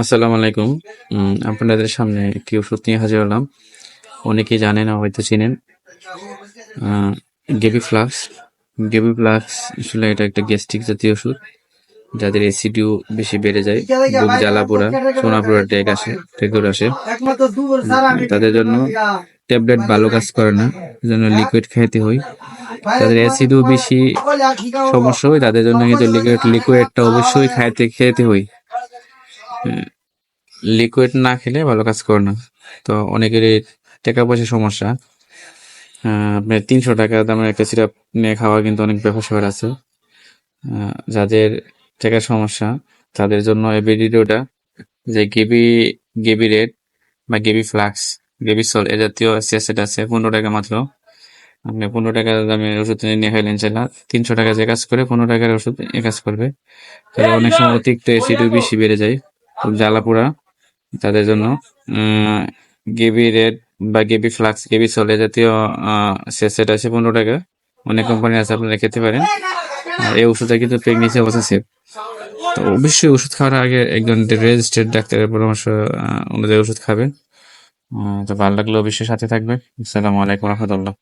আসসালামু আলাইকুম। আপনাদের সামনে একটি ওষুধ নিয়ে হাজির হলাম। অনেকেই জানেন হয়তো চিনেন। গেবি ফ্লাক্স গেবি ফ্লাক্স আসলে এটা একটা গ্যাস্ট্রিক জাতীয় ওষুধ, যাদের অ্যাসিডিও বেশি বেড়ে যায়। বুক জ্বালা পোড়া, সোনা পোড়া ট্যাগ আসে ট্যাগুর আসে। তাদের জন্য ট্যাবলেট ভালো কাজ করে না জন্য লিকুইড খাইতে হয়। তাদের অ্যাসিডও বেশি সমস্যা হয়, তাদের জন্য কিন্তু লিকুইড লিকুইডটা অবশ্যই খাইতে, খেতে হয়। লিকুইড না খেলে ভালো কাজ করে না। তো অনেকেরই টাকা পয়সার সমস্যা। আপনার তিনশো টাকা দামের একটা সিরাপ নিয়ে খাওয়া কিন্তু অনেক স্যাপার আছে। যাদের টাকার সমস্যা, তাদের জন্য এই ভিডিওটা যে গেবি গেবি রেড বা গেবি ফ্লাক্স গেবি সল এ জাতীয় অ্যাসিড আছে, পনেরো টাকা মাত্র। আপনি পনেরো টাকা দামের ওষুধ নিয়ে খাইলেন চাইলা তিনশো টাকা যে কাজ করে, পনেরো টাকার ওষুধ এ কাজ করবে। অনেক সময় অতিরিক্ত অ্যাসিডও বেশি বেড়ে যায়। খুব জ্বালা পোড়া তাদের জন্য। গেবি রেড বা গেবি ফ্লাক্স গেবি সলে জাতীয় সেট আছে পনেরো টাকা। অনেক কোম্পানি আছে, আপনারা খেতে পারেন। আর এই ওষুধটা কিন্তু প্রেগনেন্সি অবস্থা সেফ তো অবশ্যই ওষুধ খাওয়ার আগে একজন রেজিস্টার্ড ডাক্তারের পরামর্শ অনুযায়ী ওষুধ খাবেন। তো ভালো লাগলে অবশ্যই সাথে থাকবে আসসালামু আলাইকুম রহমতুল্লাহ।